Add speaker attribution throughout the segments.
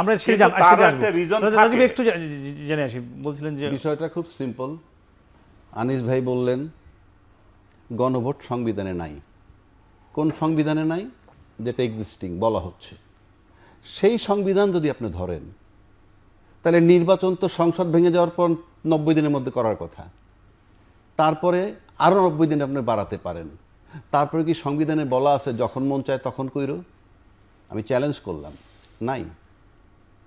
Speaker 1: আমরা সেই জানব। একটু জেনে আসি। বলছিলেন যে
Speaker 2: বিষয়টা খুব সিম্পল আনিস ভাই বললেন গণভোট সংবিধানে নাই। কোন সংবিধানে নাই? যেটা এক্সিস্টিং বলা হচ্ছে। সেই সংবিধান যদি আপনি ধরেন তাহলে নির্বাচন তো সংসদ ভেঙে যাওয়ার পর নব্বই দিনের মধ্যে করার কথা। তারপরে আরও নব্বই দিন আপনি বাড়াতে পারেন। তারপরে কি সংবিধানে বলা আছে যখন মন চায় তখন কইরো? আমি চ্যালেঞ্জ করলাম। নাই।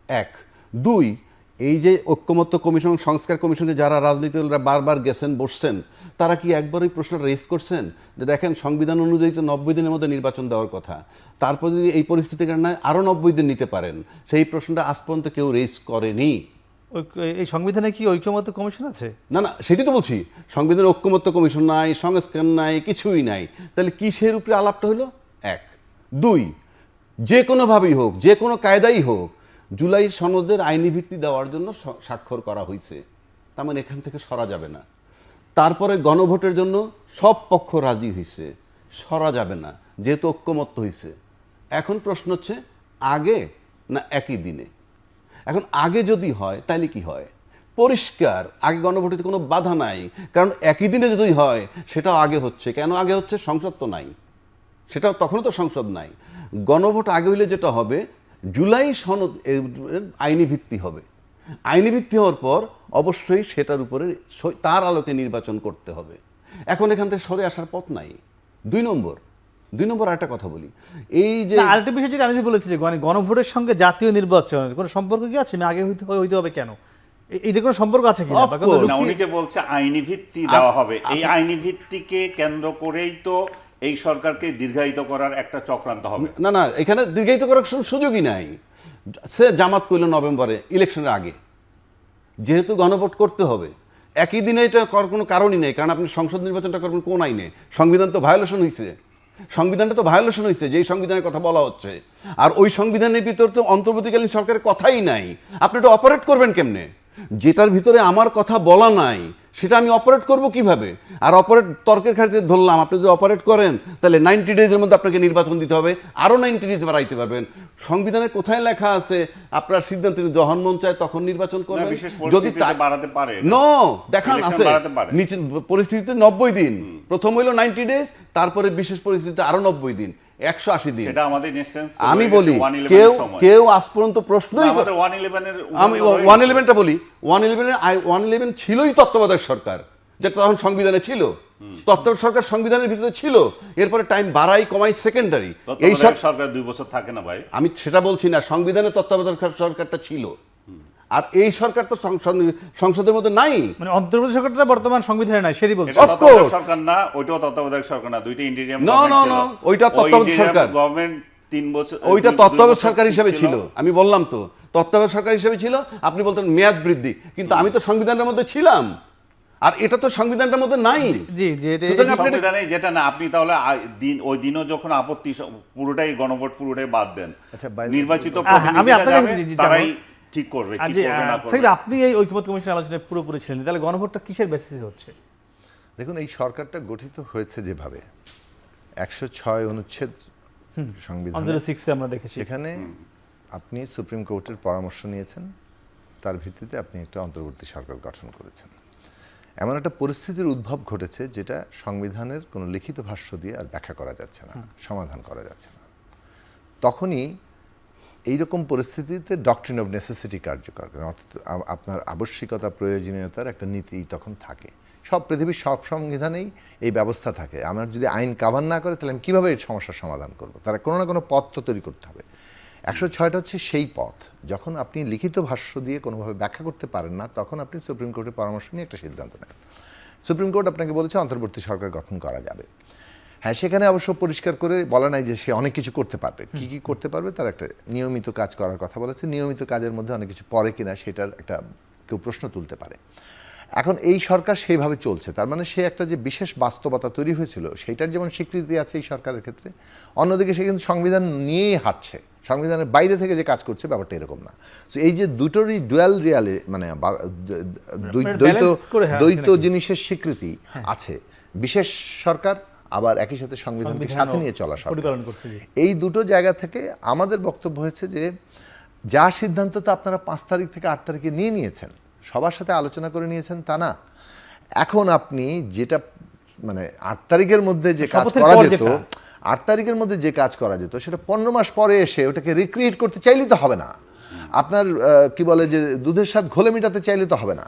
Speaker 2: এক। দুই এই যে ঐক্যমত্য কমিশন সংস্কার কমিশনে যারা রাজনীতিকরা বারবার গেছেন বসছেন তারা কি একবার ওই প্রশ্নটা রেজ করছেন? যে দেখেন সংবিধান অনুযায়ী তো নব্বই দিনের মধ্যে নির্বাচন দেওয়ার কথা। তারপর যদি এই পরিস্থিতির কারণে আরও নব্বই দিন নিতে পারেন সেই প্রশ্নটা আজ পর্যন্ত কেউ রেজ করেনি।
Speaker 1: এই সংবিধানে কি ঐক্যমত কমিশন আছে?
Speaker 2: না না সেটি তো বলছি সংবিধানে ঐক্যমত্য কমিশন নাই সংস্কার নাই কিছুই নাই। তাহলে কিসের উপরে আলাপটা হলো? এক। দুই যে কোনোভাবেই হোক যে কোনো কায়দাই হোক জুলাই সনদের আইনি ভিত্তি দেওয়ার জন্য স্বাক্ষর করা হয়েছে তার মানে এখান থেকে সরা যাবে না। তারপরে গণভোটের জন্য সব পক্ষ রাজি হয়েছে সরা যাবে না, যেহেতু ঐক্যমত্য হয়েছে এখন প্রশ্ন হচ্ছে, আগে না একই দিনে? এখন আগে যদি হয় তাহলে কি হয়? পরিষ্কার, আগে গণভোটে কোনো বাধা নাই। কারণ একই দিনে যদি হয়, সেটাও আগে হচ্ছে। কেন আগে হচ্ছে? সংসদ তো নাই। সেটাও তখনও তো সংসদ নাই। গণভোট আগে হইলে যেটা হবে জুলাই সনদ আইনি ভিত্তি হবে। আইনি ভিত্তি হওয়ার পর অবশ্যই সেটার উপরে তার আলোকে নির্বাচন করতে হবে। এখন এখান থেকে সরে আসার পথ নাই। দুই নম্বর দুই নম্বর একটা কথা বলি। এই যে
Speaker 1: আরেকটা বিষয় যেটা আমি বলেছি যে মানে গণভোটের সঙ্গে জাতীয় নির্বাচনের কোনো সম্পর্ক কি আছে? না আগে হইতে হইতে হবে কেন? এইটা কোনো সম্পর্ক আছে
Speaker 2: course.
Speaker 3: না যে বলছে আইনি ভিত্তি দেওয়া হবে এই আইনি ভিত্তিকে কেন্দ্র করেই তো এই সরকারকে দীর্ঘায়িত করার একটা চক্রান্ত হবে।
Speaker 2: না না, এখানে দীর্ঘায়িত করার সুযোগই নাই। সে জামাত করল নভেম্বরে, ইলেকশনের আগে। যেহেতু গণভোট করতে হবে, একই দিনে এটা করার কোনো কারণই নেই, কারণ আপনি সংসদ নির্বাচনটা করবেন কোন আইনে সংবিধান তো ভায়োলেশন হয়েছে সংবিধানটা তো ভায়োলেশন হয়েছে যেই সংবিধানের কথা বলা হচ্ছে। আর ওই সংবিধানের ভিতর তো অন্তর্বর্তীকালীন সরকারের কথাই নাই। আপনি এটা অপারেট করবেন কেমনে? যেটার ভিতরে আমার কথা বলা নাই সেটা আমি অপারেট করব কীভাবে? আর অপারেট তর্কের খাতিরে ধরলাম আপনি যদি অপারেট করেন তাহলে নাইনটি ডেজের মধ্যে আপনাকে নির্বাচন দিতে হবে আরও নাইনটি ডেজ বাড়াইতে পারবেন। সংবিধানের কোথায় লেখা আছে? আপনার সিদ্ধান্ত যখন মন চায় তখন নির্বাচন করবেন। যদি
Speaker 3: বাড়াতে পারে।
Speaker 2: নো দেখান আছে। নিচে পরিস্থিতিতে নব্বই দিন। প্রথম হইল নাইনটি ডেজ তারপরে বিশেষ পরিস্থিতিতে আরও নব্বই দিন। একশো আশি দিন। আমি বলি কেউ কেউ আজ পর্যন্ত প্রশ্নই আমি ওয়ান ইলেভেনটা বলি ওয়ান ইলেভেনের ওয়ান ইলেভেন ছিলই তত্ত্বাবধায়ক সরকার যেটা তখন সংবিধানে ছিল। তত্ত্বাবধায়ক সরকার সংবিধানের ভিতরে ছিল এরপরে টাইম বাড়াই কমাই সেকেন্ডারি এই সব
Speaker 3: সরকার দুই বছর থাকে না ভাই।
Speaker 2: আমি সেটা বলছি না সংবিধানে তত্ত্বাবধায়ক সরকারটা ছিল। আর এই সরকার তো সংসদের মধ্যে নাই।
Speaker 1: মানে অন্তর্বর্তী সরকারটা বর্তমান সংবিধানে নাই সেটাই বলছি।
Speaker 3: তত্ত্বাবধায়ক
Speaker 2: course.
Speaker 3: সরকার না ওইটাও তত্ত্বাবধায়ক সরকার না দুইটা ইন্ডিয়ান
Speaker 2: No, no, no, ওইটা তত্ত্বাবধায়ক সরকার।
Speaker 3: গভর্নমেন্ট তিন বছর
Speaker 2: ওইটা তত্ত্বাবধায়ক সরকার হিসেবে ছিল। আমি বললাম তো তত্ত্বাবধায়ক সরকার হিসেবে ছিল আপনি বলতেন মেয়াদ বৃদ্ধি। কিন্তু আমি তো সংবিধানের মধ্যে ছিলাম। আর এটা তো সংবিধানের মধ্যে নাই।
Speaker 1: জি এটা-
Speaker 3: সংবিধানে যেটা না আপনি তাহলে দিন ওই দিনও যখন আপত্তি পুরোটাই গণভোট পুরোটাই বাদ দেন।
Speaker 4: আচ্ছা,
Speaker 3: নির্বাচিত
Speaker 1: আমি আপনাকে জি- জি,
Speaker 3: তারাই। ঠিক করবে কি করবে না করবে।
Speaker 1: আপনি এই ঐক্যমত কমিশনের আলোচনায় পুরোপুরি ছিলেন তাহলে গণভোটটা কিসের বেসিসে হচ্ছে?
Speaker 4: দেখুন এই সরকারটা গঠিত হয়েছে যেভাবে একশো ছয় অনুচ্ছেদ সংবিধান।
Speaker 1: আমরা দেখেছি।
Speaker 4: এখানে আপনি সুপ্রিম কোর্টের পরামর্শ নিয়েছেন তার ভিত্তিতে আপনি একটা অন্তর্বর্তী সরকার গঠন করেছেন। এমন একটা পরিস্থিতির উদ্ভব ঘটেছে যেটা সংবিধানের কোনো লিখিত ভাষ্য দিয়ে আর ব্যাখ্যা করা যাচ্ছে না সমাধান করা যাচ্ছে না। তখনই এইরকম পরিস্থিতিতে ডকট্রিন অফ নেসেসিটি কার্যকর করে। অর্থাৎ আপনার আবশ্যিকতা প্রয়োজনীয়তার একটা নীতি তখন থাকে। সব পৃথিবীর সব সংবিধানেই এই ব্যবস্থা থাকে। আমার যদি আইন কাভার না করে, তাহলে আমি কীভাবে এই সমস্যার সমাধান করব? তারা কোনো না কোনো পথ তো তৈরি করতে হবে। একশো ছয়টা হচ্ছে সেই পথ। যখন আপনি লিখিত ভাষ্য দিয়ে কোনোভাবে ব্যাখ্যা করতে পারেন না, তখন আপনি সুপ্রিম কোর্টের পরামর্শ নিয়ে একটা সিদ্ধান্ত নেন। সুপ্রিম কোর্ট আপনাকে বলেছে, অন্তর্বর্তী সরকার গঠন করা যাবে। হ্যাঁ সেখানে অবশ্য পরিষ্কার করে বলা নাই যে সে অনেক কিছু করতে পারবে। কি কি করতে পারবে তার একটা নিয়মিত কাজ করার কথা বলেছে। নিয়মিত কাজের মধ্যে অনেক কিছু পরে কিনা সেটার একটা কেউ প্রশ্ন তুলতে পারে। এখন এই সরকার সেইভাবে চলছে। তার মানে সে একটা যে বিশেষ বাস্তবতা তৈরি হয়েছিল সেইটার যেমন স্বীকৃতি আছে এই সরকারের ক্ষেত্রে অন্যদিকে সে কিন্তু সংবিধান নিয়েই হাঁটছে। সংবিধানের বাইরে থেকে যে কাজ করছে ব্যাপারটা এরকম না। তো এই যে দুটোরই ডুয়াল রিয়ালে মানে
Speaker 1: মানে
Speaker 4: দ্বৈত
Speaker 1: হ্যাঁ,
Speaker 4: দ্বৈত জিনিসের স্বীকৃতি আছে। বিশেষ সরকার আবার একই সাথে সংবিধানকে সাথে নিয়ে চলা সরকার। এই দুটো জায়গা থেকে আমাদের বক্তব্য হয়েছে যে যা সিদ্ধান্ত তো আপনারা পাঁচ তারিখ থেকে আট তারিখে নিয়ে নিয়েছেন সবার সাথে আলোচনা করে নিয়েছেন তা না। এখন আপনি যেটা মানে আট তারিখের মধ্যে যে কাজ করা যেত আট তারিখের মধ্যে যে কাজ করা যেত সেটা পনেরো মাস পরে এসে ওটাকে রিক্রিয়েট করতে চাইলেই তো হবে না। আপনার কি বলে যে দুধের স্বাদ ঘোলে মেটাতে চাইলে তো হবে না।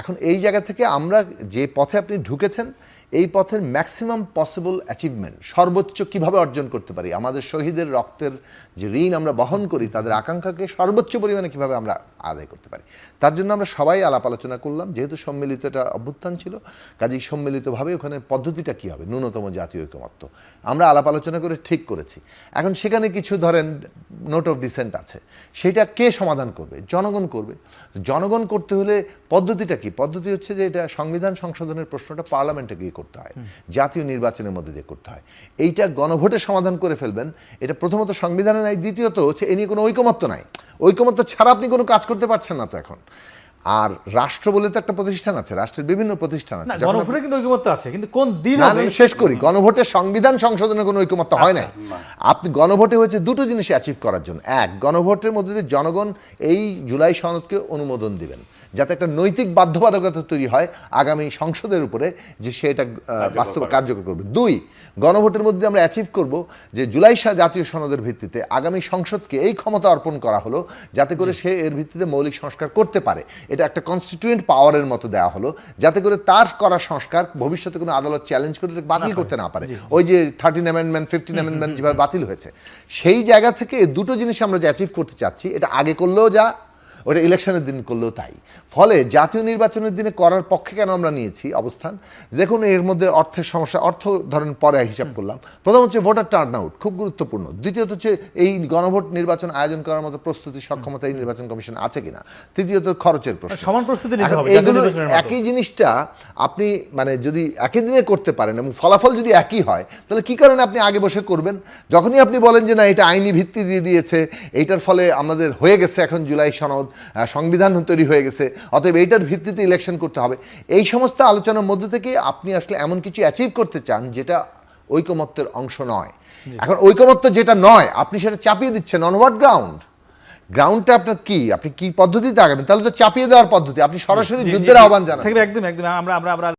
Speaker 4: এখন এই জায়গা থেকে আমরা যে পথে আপনি ঢুকেছেন এই পথের ম্যাক্সিমাম পসিবল অ্যাচিভমেন্ট সর্বোচ্চ কীভাবে অর্জন করতে পারি? আমাদের শহীদের রক্তের যে ঋণ আমরা বহন করি, তাদের আকাঙ্ক্ষাকে সর্বোচ্চ পরিমাণে কীভাবে আমরা আদায় করতে পারি? তার জন্য আমরা সবাই আলাপ আলোচনা করলাম, যেহেতু সম্মিলিত একটা অভ্যুত্থান ছিল, কাজেই সম্মিলিতভাবে ওখানে পদ্ধতিটা কি হবে? ন্যূনতম জাতীয় ঐকমত্য। আমরা আলাপ আলোচনা করে ঠিক করেছি। এখন সেখানে কিছু ধরেন নোট অফ ডিসেন্ট আছে। সেটা কে সমাধান করবে? জনগণ করবে। জনগণ করতে হলে পদ্ধতিটা কি? পদ্ধতি হচ্ছে যে এটা সংবিধান সংশোধনের প্রশ্নটা পার্লামেন্টে গিয়ে করতে হয়। জাতীয় নির্বাচনের মধ্যে দিয়ে করতে হয়। এইটা গণভোটে সমাধান করে ফেলবেন। এটা প্রথমত সংবিধানে নাই দ্বিতীয়ত হচ্ছে এ নিয়ে কোনো ঐকমত্য নাই। ঐকমত্য ছাড়া আপনি কোনো কাজ করতে পারছেন না তো এখন। আর রাষ্ট্র বলে তো একটা প্রতিষ্ঠান আছে রাষ্ট্রের বিভিন্ন প্রতিষ্ঠান আছে।
Speaker 1: গণভোটে কিন্তু ঐক্যমত্য আছে কিন্তু কোন দিন
Speaker 4: আমি শেষ করি। গণভোটে সংবিধান সংশোধনের কোনো ঐক্যমত্য হয় না আপনি গণভোটে হয়েছে দুটো জিনিস অ্যাচিভ করার জন্য। এক গণভোটের মধ্যে দিয়ে জনগণ এই জুলাই সনদকে অনুমোদন দিবেন। যাতে একটা নৈতিক বাধ্যবাধকতা তৈরি হয় আগামী সংসদের উপরে যে সে এটা বাস্তবে কার্যকর করবে। দুই গণভোটের মধ্যে আমরা অ্যাচিভ করব যে জুলাই সা- জাতীয় সনদের ভিত্তিতে আগামী সংসদকে এই ক্ষমতা অর্পণ করা হলো যাতে করে সে এর ভিত্তিতে মৌলিক সংস্কার করতে পারে। এটা একটা কনস্টিটিউয়েন্ট পাওয়ারের মতো দেওয়া হলো যাতে করে তার করা সংস্কার ভবিষ্যতে কোনো আদালত চ্যালেঞ্জ করে বাতিল করতে না পারে। ওই যে থার্টিন অ্যামেন্ডমেন্ট ফিফটিন অ্যামেন্ডমেন্ট যেভাবে বাতিল হয়েছে। সেই জায়গা থেকে দুটো জিনিস আমরা যে অ্যাচিভ করতে চাচ্ছি এটা আগে করলেও যা ওটা ইলেকশনের দিন করলেও তাই। ফলে জাতীয় নির্বাচনের দিনে করার পক্ষে কেন আমরা নিয়েছি অবস্থান? দেখুন এর মধ্যে অর্থের সমস্যা অর্থ ধরেন পরে হিসাব করলাম। প্রথম হচ্ছে ভোটার টার্ন আউট খুব গুরুত্বপূর্ণ। দ্বিতীয়ত হচ্ছে এই গণভোট নির্বাচন আয়োজন করার মতো প্রস্তুতি সক্ষমতা এই নির্বাচন কমিশন আছে কিনা? তৃতীয়ত খরচের প্রশ্ন।
Speaker 1: সমান প্রস্তুতি নিতে হবে মতো।
Speaker 4: একই জিনিসটা আপনি মানে যদি একই দিনে করতে পারেন এবং ফলাফল যদি একই হয় তাহলে কি কারণে আপনি আগে বসে করবেন? যখনই আপনি বলেন যে না এটা আইনি ভিত্তি দিয়ে দিয়েছে এইটার ফলে আমাদের হয়ে গেছে এখন জুলাই সনদ সংবিধান তৈরি হয়ে গেছে। অতএব এইটার ভিত্তিতে ইলেকশন করতে হবে। এই সমস্ত আলোচনার মধ্যে থেকে আপনি আসলে এমন কিছু অ্যাচিভ করতে চান যেটা ঐকমত্যের অংশ নয়। এখন ঐকমত্য যেটা নয় আপনি সেটা চাপিয়ে দিচ্ছেন অন হোয়াট গ্রাউন্ড গ্রাউন্ডটা আপনার কি? আপনি কি পদ্ধতিতে আগাবেন? তাহলে তো চাপিয়ে দেওয়ার পদ্ধতি। আপনি সরাসরি যুদ্ধের আহ্বান জানান।
Speaker 1: একদম একদম। আমরা আমরা আমরা